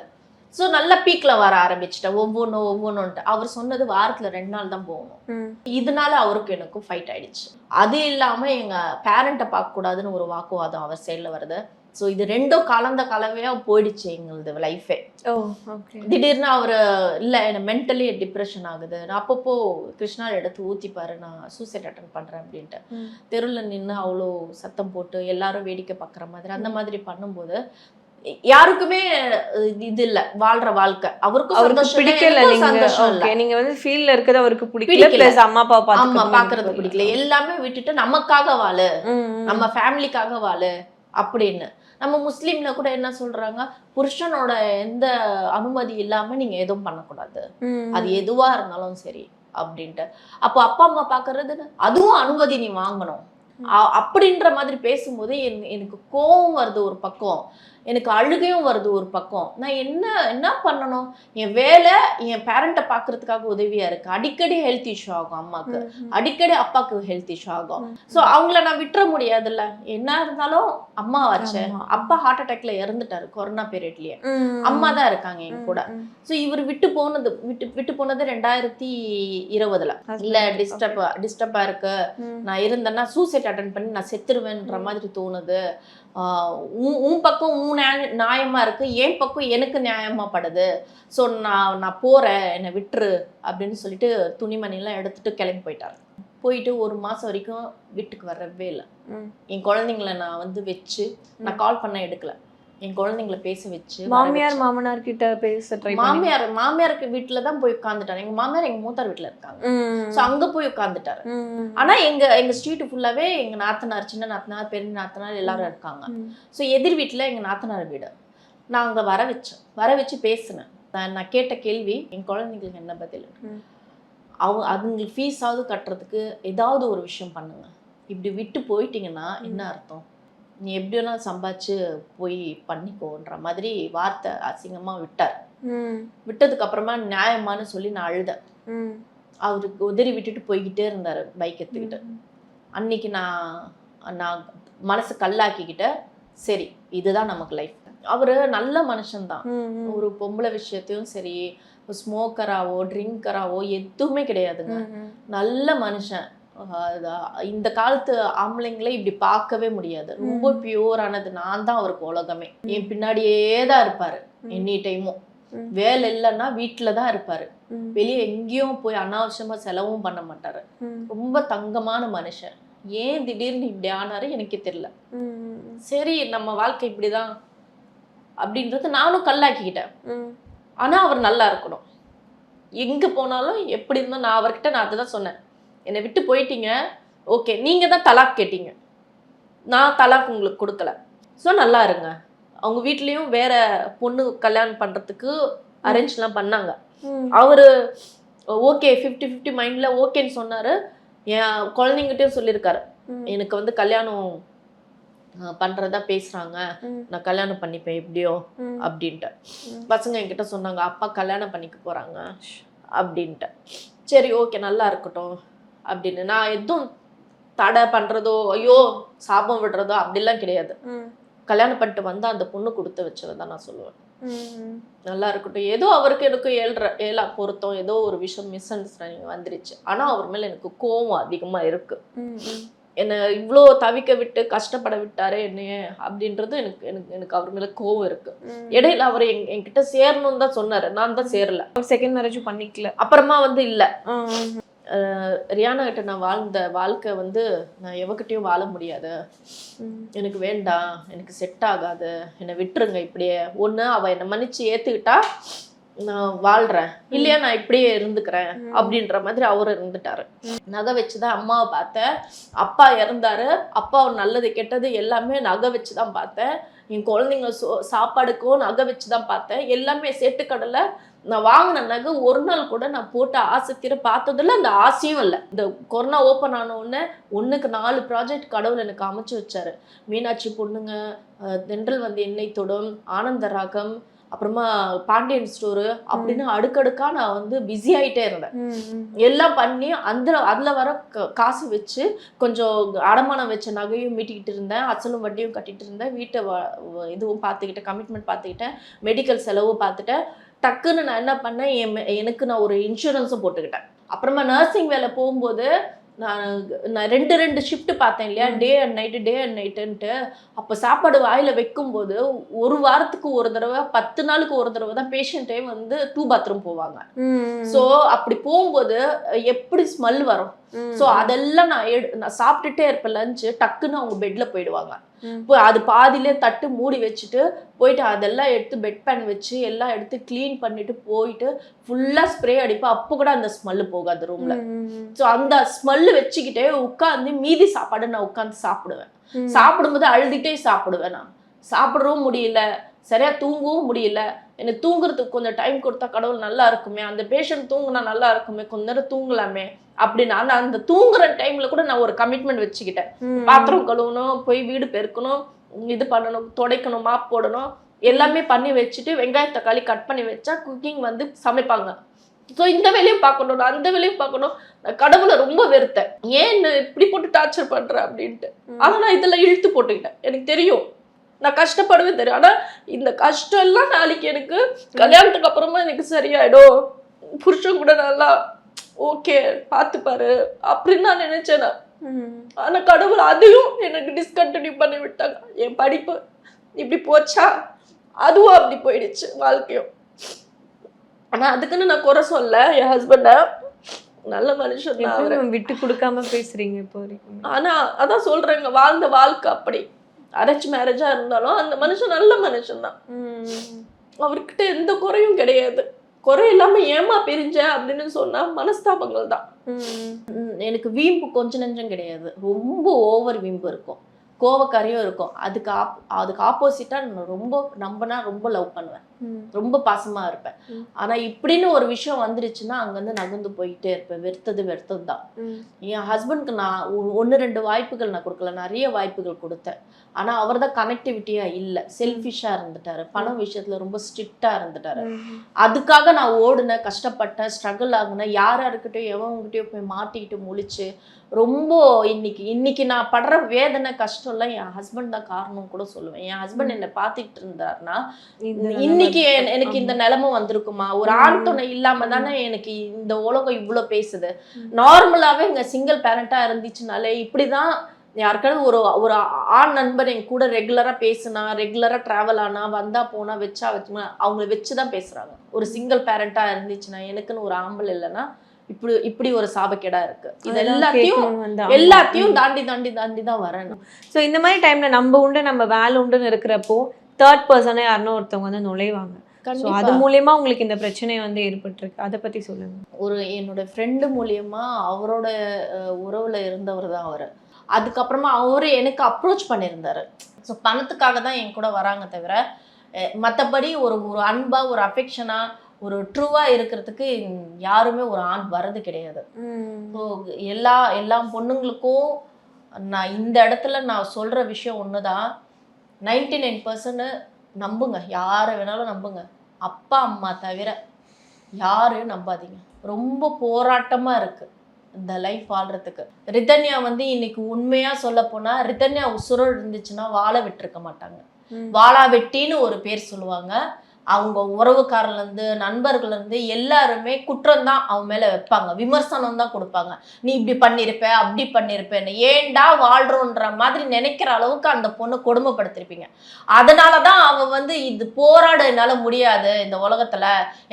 ஸோ நல்ல பீக்ல வர ஆரம்பிச்சிட்டேன். ஒவ்வொன்றும் ஒவ்வொன்றுன்ட்டு அவர் சொன்னது வாரத்துல ரெண்டு நாள் தான் போகணும். இதனால அவருக்கும் எனக்கும் ஃபைட் ஆயிடுச்சு. அது இல்லாம எங்க பேரண்ட்டை பார்க்க கூடாதுன்னு ஒரு வாக்குவாதம் அவர் சைடில் வருது. ஸோ இது ரெண்டும் கலந்த கலவையா போயிடுச்சு எங்களது லைஃபே திடீர்னு அவர் இல்லை எனக்கு மென்டலி டிப்ரெஷன் ஆகுது. நான் அப்பப்போ கிருஷ்ணா எடுத்து ஊத்திப்பாரு. நான் சூசைட் அட்டன் பண்றேன் அப்படின்ட்டு. தெருவில் நின்று அவ்வளோ சத்தம் போட்டு எல்லாரும் வேடிக்கை பார்க்குற மாதிரி அந்த மாதிரி பண்ணும்போது யாருக்குமே இது- இல்ல வாழ்ற வாழ்க்கை. அவருக்கும் அவருக்கு பிடிக்கல நீங்க நீங்க வந்து ஃபீல்ட்ல இருக்கிறது அவருக்கு பிடிக்கல. பிளஸ் அம்மா அப்பா பாத்துக்கிறது பாக்குறது பிடிக்கல. எல்லாமே விட்டுட்டு நமக்காக வாழு. நம்ம ஃபேமிலிக்காக வாழு அப்படின்னு. நம்ம முஸ்லீம்ல கூட என்ன சொல்றாங்க? புருஷனோட எந்த அனுமதி இல்லாம நீங்க எதுவும் பண்ணக்கூடாது. அது எதுவா இருந்தாலும் சரி அப்படின்ட்டு. அப்போ அப்பா அம்மா பாக்குறது அதுவும் அனுமதி நீ வாங்கணும். அப்படின்ற மாதிரி பேசும்போது என்- எனக்கு கோவம் வருது ஒரு பக்கம். எனக்கு அழுகையும் வருது ஒரு பக்கம். நான் என்ன என்ன பண்ணணும்? என் வேலை என் பேரண்ட்டை பார்க்கறதுக்காக உதவியா இருக்கு. அடிக்கடி ஹெல்த் இஷ்யூ ஆகும் அம்மாக்கு. அடிக்கடி அப்பாவுக்கு ஹெல்த் இஷ்யூ ஆகும். ஸோ அவங்கள நான் விட்டுற முடியாதுல்ல. என்ன இருந்தாலும் அம்மா வச்சேன். அப்பா ஹார்ட் அட்டாக்ல இறந்துட்டாரு கொரோனா பீரியட்லயே அம்மா தான் இருக்காங்க என் கூட. ஸோ இவர் விட்டு போனது விட்டு விட்டு போனது ரெண்டாயிரத்தி இருபதுல. இல்ல டிஸ்டர்ப் டிஸ்டர்பா இருக்கு. நான் இருந்தேன்னா சூசைட் அட்டன் பண்ணி நான் செத்துருவேன்ற மாதிரி தோணுது. உன் உன் பக்கம் உன் நியாய- நியாயமா இருக்கு என் பக்கம் எனக்கு நியாயமா படுது. ஸோ நான் நான் போறேன் என்னை விட்டுரு அப்படின்னு சொல்லிட்டு துணிமணிலாம் எடுத்துட்டு கிளம்பி போயிட்டாரு போயிட்டு ஒரு மாசம் வரைக்கும் வீட்டுக்கு வரவே இல்லை. என் குழந்தைங்கள நான் வந்து வச்சு நான் கால் பண்ண எடுக்கல. என் குழந்தைங்கள பேச வச்சு மாமியார். மாமனார் கிட்ட பேச ட்ரை மாமியார் மாமியாருக்கு வீட்டுல தான் போய் உட்காந்துட்டாரு எங்க மாமியார் எங்க மூத்தார் வீட்டுல இருக்காங்க. ஸோ அங்க போய் உட்காந்துட்டாரு ஆனா எங்க எங்க ஸ்ட்ரீட் ஃபுல்லாவே எங்க நாத்தனார் சின்ன நாத்தனார் பெரிய நாத்தனார் எல்லாரும் இருக்காங்க. ஸோ எதிர் வீட்டுல எங்க நாத்தனார் வீடு. நான் அங்க வர வச்சேன். வர வச்சு பேசினேன். நான் கேட்ட கேள்வி என் குழந்தைங்களுக்கு என்ன பதில். அவங்க அதுங்களுக்கு ஃபீஸாவது கட்டுறதுக்கு ஏதாவது ஒரு விஷயம் பண்ணுங்க. இப்படி விட்டு போயிட்டீங்கன்னா என்ன அர்த்தம்? நீ எப்படி வேணாலும் சம்பாதிச்சு போய் பண்ணிக்கோன்ற மாதிரி வார்த்தை அசிங்கமா விட்டார். விட்டதுக்கு அப்புறமா நியாயமான்னு சொல்லி நான் அழுதேன். அவருக்கு உதறி விட்டுட்டு போய்கிட்டே இருந்தாரு பைக் எடுத்துக்கிட்டு. அன்னைக்கு நான் நான் மனசு கல்லாக்கிக்கிட்ட சரி இதுதான் நமக்கு லைஃப் அவரு நல்ல மனுஷன்தான் ஒரு பொம்பளை விஷயத்தையும் சரி ஸ்மோக்கராவோ ட்ரிங்கராவோ எதுவுமே கிடையாதுங்க. நல்ல மனுஷன். இந்த காலத்து ஆம்பளைங்களே இப்படி பார்க்கவே முடியாது. ரொம்ப பியூரானது நான் தான் அவருக்கு உலகமே. என் பின்னாடியே தான் இருப்பாரு எனி டைமும். வேலை இல்லைன்னா வீட்டில தான் இருப்பாரு. வெளியே எங்கேயும் போய் அனாவசியமா செலவும் பண்ண மாட்டாரு. ரொம்ப தங்கமான மனுஷன். ஏன் திடீர்னு இப்படி ஆனாரு எனக்கு தெரியல. சரி நம்ம வாழ்க்கை இப்படிதான் அப்படின்றது நானும் கல்லாக்கிக்கிட்டேன். ஆனா அவர் நல்லா இருக்கணும். எங்க போனாலும் எப்படி இருந்தோம் நான் அவர்கிட்ட நான் அதுதான் சொன்னேன். என்னை விட்டு போயிட்டீங்க. ஓகே நீங்க தான் தலாக் கேட்டீங்க. நான் தலாக் உங்களுக்கு கொடுக்கல. ஸோ நல்லா இருங்க. அவங்க வீட்லயும் வேற பொண்ணு கல்யாணம் பண்றதுக்கு அரேஞ்ச்லாம் பண்ணாங்க. அவரு ஓகே ஃபிஃப்டி ஃபிஃப்டி மைண்ட்ல ஓகேன்னு சொன்னாரு. என் குழந்தைங்கிட்டயும் சொல்லியிருக்காரு. எனக்கு வந்து கல்யாணம் அஹ், பண்றதா பேசுறாங்க. நான் கல்யாணம் பண்ணிப்பேன் எப்படியோ அப்படின்ட்டு. பசங்க என்கிட்ட சொன்னாங்க அப்பா கல்யாணம் பண்ணிக்க போறாங்க. அப்படின்ட்டு. சரி ஓகே நல்லா இருக்கட்டும். அப்படின்னு. நான் எதுவும் தடை பண்றதோ ஐயோ சாபம் விடுறதோ அப்படிலாம் கிடையாது. கல்யாணம் பண்ணிட்டு வந்தா அந்த பொண்ணு கொடுத்து வச்சதை தான் நான் சொல்லுவேன். நல்லா இருக்கட்டும். ஏதோ அவருக்கு எனக்கு ஏழ்ற ஏழா பொருத்தம் ஏதோ ஒரு விஷயம் மிஸ் அண்டர்ஸ்டாண்டிங் வந்துருச்சு. ஆனா அவர் மேல எனக்கு கோவம் அதிகமா இருக்கு. என்னை இவ்வளோ தவிக்க விட்டு கஷ்டப்பட விட்டாரு என்னைய அப்படின்றது எனக்கு எனக்கு எனக்கு அவர் மேல கோவம் இருக்கு. இடையில அவர் என் என்கிட்ட சேரணும்னு தான் சொன்னாரு. நான் தான் சேரல. செகண்ட் மேரேஜ் பண்ணிக்கல. அப்புறமா வந்து இல்ல. ரியானா கிட்ட நான் வாழ்ந்த வாழ்க்கை வந்து நான் எவகிட்டயும் வாழ முடியாது. எனக்கு வேண்டாம் எனக்கு செட் ஆகாது என்னை விட்டுருங்க இப்படியே. ஒண்ணு அவ என்னை மன்னிச்சு ஏத்துக்கிட்டா நான் வாழ்றேன். இல்லையா நான் இப்படியே இருந்துக்கிறேன் அப்படின்ற மாதிரி அவர் இருந்துட்டாரு. நகை வச்சுதான் அம்மாவை பார்த்தேன். அப்பா இறந்தாரு. அப்பா நல்லது கெட்டது எல்லாமே நகை வச்சுதான் பார்த்தேன். என் குழந்தைங்க சோ சாப்பாடுக்கும் நகை வச்சு தான் பார்த்தேன். எல்லாமே சேட்டுக்கடலை. நான் வாங்கின நகை ஒரு நாள் கூட நான் போட்டு ஆசை தீர பார்த்ததில்ல. அந்த ஆசையும் இல்லை. இந்த கொரோனா ஓப்பன் ஆனவுடனே ஒன்றுக்கு நாலு ப்ராஜெக்ட் கடவுள் எனக்கு அமைச்சு வச்சாரு. மீனாட்சி பொண்ணுங்க தென்றல் வந்து எண்ணெய் தொடும் ஆனந்த ராகம் அப்புறமா பாண்டியன் ஸ்டோரு அப்படின்னு அடுக்கடுக்கா நான் வந்து பிஸி ஆயிட்டே இருந்தேன். எல்லாம் பண்ணி அந்த அதில் வர காசு வச்சு கொஞ்சம் அடமானம் வச்ச நகையும் மீட்டிக்கிட்டு இருந்தேன். அசலும் வட்டியும் கட்டிட்டு இருந்தேன். வீட்டை இதுவும் பார்த்துக்கிட்டேன். கமிட்மெண்ட் பார்த்துக்கிட்டேன். மெடிக்கல் செலவு பார்த்துட்டேன். டக்குன்னு நான் என்ன பண்ணேன்? எனக்கு நான் ஒரு இன்சூரன்ஸும் போட்டுக்கிட்டேன். அப்புறமா நர்சிங் வேலை போகும்போது நான் நான் ரெண்டு ரெண்டு ஷிஃப்ட் பார்த்தேன் இல்லையா? Day and night day and நைட்டுன்ட்டு அப்போ சாப்பாடு வாயில் வைக்கும்போது ஒரு வாரத்துக்கு ஒரு தடவை பத்து நாளுக்கு ஒரு தடவை தான் பேஷண்ட்டே வந்து டூ பாத்ரூம் போவாங்க. ஸோ அப்படி போகும்போது எப்படி ஸ்மெல் வரும்? ஸோ அதெல்லாம் நான் எடு நான் சாப்பிட்டுட்டே இருப்பேன் லஞ்சு டக்குன்னு அவங்க பெட்ல போயிடுவாங்க. இப்போ அது பாதியிலே தட்டு மூடி வச்சுட்டு போயிட்டு அதெல்லாம் எடுத்து பெட் பேன் வச்சு எல்லாம் எடுத்து க்ளீன் பண்ணிட்டு போயிட்டு ஃபுல்லாக ஸ்ப்ரே அடிப்பேன். அப்போ கூட அந்த ஸ்மெல்லு போகாது ரூம்ல ஸோ அந்த ஸ்மெல்லு வச்சுக்கிட்டே உட்காந்து மீதி சாப்பாடு நான் உட்காந்து சாப்பிடுவேன். சாப்பிடும்போது அழுதுகிட்டே சாப்பிடுவேன் நான். சாப்பிடவும் முடியல. சரியா தூங்கவும் முடியல. எனக்கு தூங்குறதுக்கு கொஞ்சம் டைம் கொடுத்தா கடவுள் நல்லா இருக்குமே அந்த பேஷண்ட் தூங்குனா நல்லா இருக்குமே கொஞ்ச நேரம் தூங்கலாமே அப்படின்னு. நான் அந்த தூங்குற டைம்ல கூட நான் ஒரு கமிட்மெண்ட் வச்சுக்கிட்டேன். பாத்திரம் கழுவணும் போய் வீடு பெருக்கணும் இது பண்ணணும் துடைக்கணும் மாப் போடணும் எல்லாமே பண்ணி வச்சுட்டு வெங்காய தக்காளி கட் பண்ணி வச்சா குக்கிங் வந்து சமைப்பாங்க. ஸோ இந்த வேலையும் பார்க்கணும் நான் அந்த வேலையும் பார்க்கணும். நான் கடவுளை ரொம்ப வெறுத்தேன். ஏன் என்னை இப்படி போட்டு டார்ச்சர் பண்ற அப்படின்ட்டு. ஆனா நான் இதெல்லாம் இழுத்து போட்டுக்கிட்டேன். எனக்கு தெரியும். நான் கஷ்டப்படுவேன் தெரியும். ஆனா இந்த கஷ்டம் எல்லாம் நாளைக்கு எனக்கு கல்யாணத்துக்கு அப்புறமா எனக்கு சரியாயிடும். புருஷன் கூட நல்லா ஓகே பார்த்துப்பாரு அப்படின்னு நான் நினைச்சேன் நான். ஆனா கடவுள் அதையும் எனக்கு டிஸ்கண்டினியூ பண்ணி விட்டாங்க. என் படிப்பு இப்படி போச்சா? அதுவும் அப்படி போயிடுச்சு வாழ்க்கையும். ஆனா அதுக்குன்னு நான் குறை சொல்ல. என் ஹஸ்பண்ட நல்ல மனுஷன் விட்டு கொடுக்காம பேசுறீங்க இப்போ ஆனா அதான் சொல்றேங்க வாழ்ந்த வாழ்க்கை அப்படி. அரேஞ்ச் மேரேஜாக இருந்தாலும் அந்த மனுஷன் நல்ல மனுஷன் தான் அவர்கிட்ட எந்த குறையும் கிடையாது. குறை இல்லாமல் ஏமா பிரிஞ்ச அப்படின்னு சொன்னால் மனஸ்தாபங்கள் தான் எனக்கு வீம்பு கொஞ்ச நெஞ்சம் கிடையாது. ரொம்ப ஓவர் வீம்பு இருக்கும். கோவக்காரியும் இருக்கும். அதுக்கு ஆப் அதுக்கு ஆப்போசிட்டாக நான் ரொம்ப நம்பனா ரொம்ப லவ் பண்ணுவேன். ரொம்ப பாசமா இருப்பேன். ஆனா இப்படின்னு ஒரு விஷயம் வந்துருச்சுன்னா அங்கேருந்து நகர்ந்து போயிட்டே இருப்பேன். வெறுத்தது வெறுத்தது தான் என் ஹஸ்பண்ட்க்கு நான் ஒன்று ரெண்டு வாய்ப்புகள் நான் கொடுக்கல. நிறைய வாய்ப்புகள் கொடுத்தேன். ஆனா அவர் தான் கனெக்டிவிட்டியா இல்லை. செல்ஃபிஷாக இருந்துட்டாரு. பணம் விஷயத்துல ரொம்ப ஸ்ட்ரிக்டா இருந்துட்டாரு. அதுக்காக நான் ஓடுனேன் கஷ்டப்பட்டேன் ஸ்ட்ரகிள் ஆகுனேன். யாரா இருக்கட்டும் எவங்ககிட்டயும் போய் மாட்டிக்கிட்டு முழிச்சு ரொம்ப இன்னைக்கு இன்னைக்கு நான் படுற வேதனை கஷ்டம்லாம் என் ஹஸ்பண்ட் தான் காரணம் கூட சொல்லுவேன். என் ஹஸ்பண்ட் என்னை பார்த்துக்கிட்டு இருந்தாருன்னா இன்னைக்கு என்- எனக்கு இந்த நிலைமை வந்திருக்குமா? ஒரு ஆண் துணை இல்லாம தானே எனக்கு இந்த உலகம் இவ்ளோ பேசுது. நார்மலாவே இங்க சிங்கிள் பேரண்டா இருந்துச்சுனாலே இப்படிதான் யாருக்காவது ஒரு ஒரு ஆண் நண்பர் என் கூட ரெகுலரா பேசுனா ரெகுலரா டிராவல் ஆனா வந்தா போனா வச்சா வச்சுமா அவங்கள வச்சுதான் பேசுறாங்க. ஒரு சிங்கிள் பேரண்டா இருந்துச்சுன்னா எனக்குன்னு ஒரு ஆம்பல் இல்லைன்னா இப்படி இப்படி ஒரு சாபக்கேடா இருக்கு. இது எல்லாத்தையும் எல்லாத்தையும் தாண்டி தாண்டி தாண்டி தான் வரணும். ஸோ இந்த மாதிரி டைம்ல நம்ம உண்டு நம்ம வேலை உண்டுன்னு இருக்கிறப்போ தேர்ட் பர்சனே யாருன்னா ஒருத்தவங்க வந்து நுழைவாங்க. ஸோ. அது மூலியமா உங்களுக்கு இந்த பிரச்சனை வந்து ஏற்பட்டிருக்கு. அதை பத்தி சொல்லுங்க. ஒரு என்னோட ஃப்ரெண்டு மூலியமா அவரோட உறவுல இருந்தவர் தான் அவர். அதுக்கப்புறமா அவரு எனக்கு அப்ரோச் பண்ணியிருந்தாரு. ஸோ பணத்துக்காக தான் என் கூட வராங்க தவிர மத்தபடி ஒரு ஒரு அன்பா ஒரு அஃபெக்ஷனா ஒரு ட்ரூவா இருக்கிறதுக்கு யாருமே ஒரு ஆண் வர்றது கிடையாது. ஸோ எல்லா எல்லா பொண்ணுங்களுக்கும் நான் இந்த இடத்துல நான் சொல்ற விஷயம் ஒண்ணுதான். நைன்டி நைன் பர்சன்ட் நம்புங்க. யாரை வேணாலும் நம்புங்க. அப்பா அம்மா தவிர யாரையும் நம்பாதீங்க. ரொம்ப போராட்டமா இருக்கு இந்த லைஃப் வாழ்றதுக்கு. ரிதன்யா வந்து இன்னைக்கு உண்மையா சொல்ல போனா ரிதன்யா உசுரோடு இருந்துச்சுன்னா வாழ விட்டுருக்க மாட்டாங்க. வாழா வெட்டின்னு ஒரு பேர் சொல்லுவாங்க. அவங்க உறவுக்காரர்ல இருந்து நண்பர்கள்ல இருந்து எல்லாருமே குற்றம் தான் அவன் மேல வைப்பாங்க. விமர்சனம் தான் கொடுப்பாங்க. நீ இப்படி பண்ணிருப்ப அப்படி பண்ணிருப்பேன்னு. ஏன்டா வாழ்றோன்ற மாதிரி நினைக்கிற அளவுக்கு அந்த பொண்ணு கொடுமைப்படுத்திருப்பீங்க. அதனாலதான் அவ வந்து இது போராட என்னால முடியாது. இந்த உலகத்துல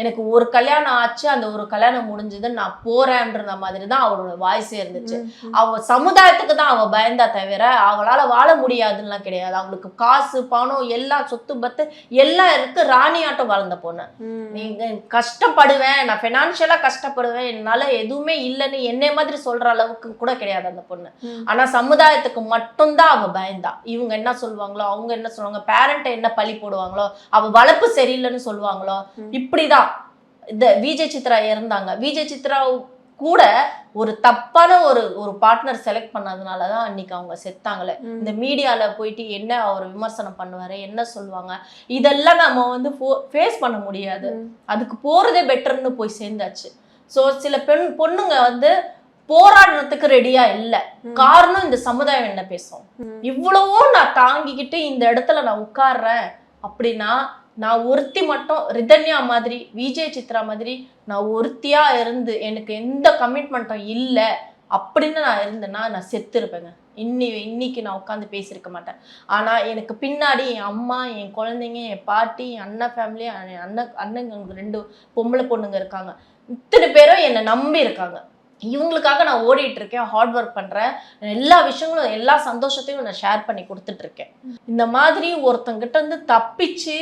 எனக்கு ஒரு கல்யாணம் ஆச்சு. அந்த ஒரு கல்யாணம் முடிஞ்சது. நான் போறேன்ற மாதிரி தான் அவளோட வாய்ஸே இருந்துச்சு அவ சமுதாயத்துக்கு தான் அவ பயந்தா தவிர அவளால வாழ முடியாதுன்னுலாம் கிடையாது. அவளுக்கு காசு பணம் எல்லா சொத்து பத்து எல்லாம் இருக்கு. ராணியா ராணியாட்டம் வளர்ந்த பொண்ணு. நீங்க கஷ்டப்படுவேன் நான் ஃபினான்ஷியலா கஷ்டப்படுவேன் என்னால எதுவுமே இல்லைன்னு என்னை மாதிரி சொல்ற அளவுக்கு கூட கிடையாது அந்த பொண்ணு. ஆனா சமுதாயத்துக்கு மட்டும்தான் அவ பயந்தா. இவங்க என்ன சொல்லுவாங்களோ அவங்க என்ன சொல்லுவாங்க பேரண்ட் என்ன பழி போடுவாங்களோ அவ வளர்ப்பு சரியில்லைன்னு சொல்லுவாங்களோ இப்படிதான். இந்த விஜய் சித்ரா இருந்தாங்க விஜய் சித்ரா கூட ஒரு தப்பான ஒரு ஒரு பார்ட்னர் செலக்ட் பண்ணதுனால தான் அன்னைக்கு அவங்க செத்தாங்களே. இந்த மீடியால போயிட்டு என்ன அவர் விமர்சனம் பண்ணுவாரு என்ன சொல்லுவாங்க இதெல்லாம் நம்ம வந்து ஃபேஸ் பண்ண முடியாது. அதுக்கு போறதே பெட்டர்னு போய் சேர்ந்தாச்சு. ஸோ சில பெண் பொண்ணுங்க வந்து போராடுறதுக்கு ரெடியா இல்லை. காரணம் இந்த சமுதாயம் என்ன பேசும்? இவ்வளவோ நான் தாங்கிக்கிட்டு இந்த இடத்துல நான் உட்கார்றேன் அப்படின்னா நான் ஒருத்தி மட்டும் ரிதன்யா மாதிரி விஜய் சித்ரா மாதிரி நான் ஒருத்தியா இருந்து எனக்கு எந்த கமிட்மெண்ட்டும் இல்லை அப்படின்னு நான் இருந்தேன்னா நான் செத்து இருப்பேங்க இன்னி இன்னைக்கு நான் உட்காந்து பேசியிருக்க மாட்டேன். ஆனால் எனக்கு பின்னாடி என் அம்மா என் குழந்தைங்க என் பாட்டி என் அண்ணன் ஃபேமிலி என் அண்ணன் அண்ணங்க ரெண்டு பொம்பளை பொண்ணுங்க இருக்காங்க. இத்தனை பேரும் என்னை நம்பி இருக்காங்க. இவங்களுக்காக நான் ஓடிட்டு இருக்கேன் ஹார்ட் ஒர்க் பண்றேன். எல்லா விஷயங்களும் எல்லா சந்தோஷத்தையும் நான் ஷேர் பண்ணி கொடுத்துட்டு இருக்கேன் இந்த மாதிரி ஒருத்தங்கிட்ட இருந்து தப்பிச்சு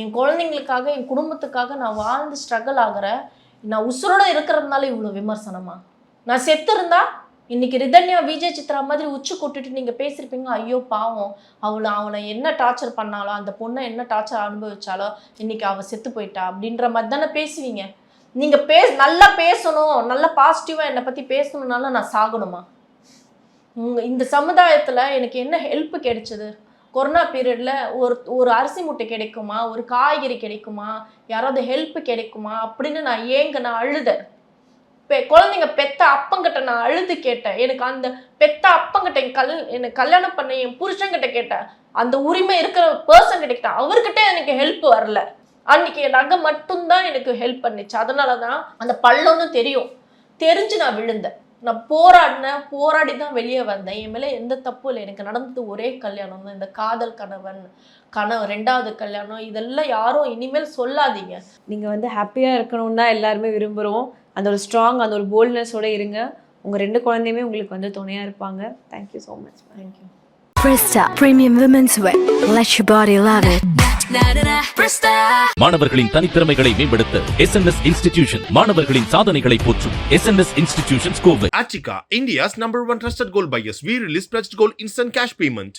என் குழந்தைங்களுக்காக என் குடும்பத்துக்காக நான் வாழ்ந்து ஸ்ட்ரகிள் ஆகுறேன். நான் உசுரோட இருக்கிறதுனால இவ்வளோ விமர்சனமா? நான் செத்துருந்தா இன்னைக்கு ரிதன்யா விஜய் சித்ரா மாதிரி உச்சி கூட்டுட்டு நீங்க பேசியிருப்பீங்க ஐயோ பாவம். அவளை அவனை என்ன டார்ச்சர் பண்ணாலோ அந்த பொண்ணை என்ன டார்ச்சர் அனுபவிச்சாலோ இன்னைக்கு அவள் செத்து போயிட்டா அப்படின்ற மாதிரி தானே பேசுவீங்க. நீங்கள் பேச நல்லா பேசணும் நல்லா பாசிட்டிவாக என்னை பற்றி பேசணுன்னாலும் நான் சாகணுமா? உங்கள் இந்த சமுதாயத்தில் எனக்கு என்ன ஹெல்ப் கிடைச்சது? கொரோனா பீரியடில் ஒரு ஒரு அரிசி முட்டை கிடைக்குமா? ஒரு காய்கறி கிடைக்குமா? யாராவது ஹெல்ப் கிடைக்குமா? அப்படின்னு நான் ஏங்க நான் அழுதேன். பெ- குழந்தைங்க பெத்த அப்பங்கிட்ட நான் அழுது கேட்டேன். எனக்கு அந்த பெத்த அப்பங்கிட்ட என் கல் என்னை கல்யாணம் பண்ண என் புருஷங்கிட்ட கேட்டேன். அந்த உரிமை இருக்கிற பர்சன் கிட்ட கேட்டேன். அவர்கிட்ட எனக்கு ஹெல்ப் வரல. அன்னைக்கு என் நகை மட்டும்தான் எனக்கு ஹெல்ப் பண்ணுச்சு. அதனால தான் அந்த பள்ளம்னு தெரியும். தெரிஞ்சு நான் விழுந்தேன். நான் போராடினேன். போராடி தான் வெளியே வந்தேன். என் மேலே எந்த தப்பும் இல்லை. எனக்கு நடந்தது ஒரே கல்யாணம் தான். இந்த காதல் கணவன் கனவு ரெண்டாவது கல்யாணம் இதெல்லாம் யாரும் இனிமேல் சொல்லாதீங்க. நீங்க வந்து ஹாப்பியா இருக்கணும்னு தான் எல்லாருமே விரும்புறோம். அந்த ஒரு ஸ்ட்ராங் அந்த ஒரு போல்ட்னஸோட இருங்க. உங்க ரெண்டு குழந்தையுமே உங்களுக்கு வந்து துணையா இருப்பாங்க. Thank you so much thank you Presta Premium Women's Wear. Let your body love it. மாணவர்களின் தனித்திறமைகளை மேம்படுத்த எஸ் இன்ஸ்டிடியூஷன் மாணவர்களின் சாதனைகளை போற்றும் S institution Kovai Achika, India's number one trusted gold buyers. We release pledged gold instant cash payment.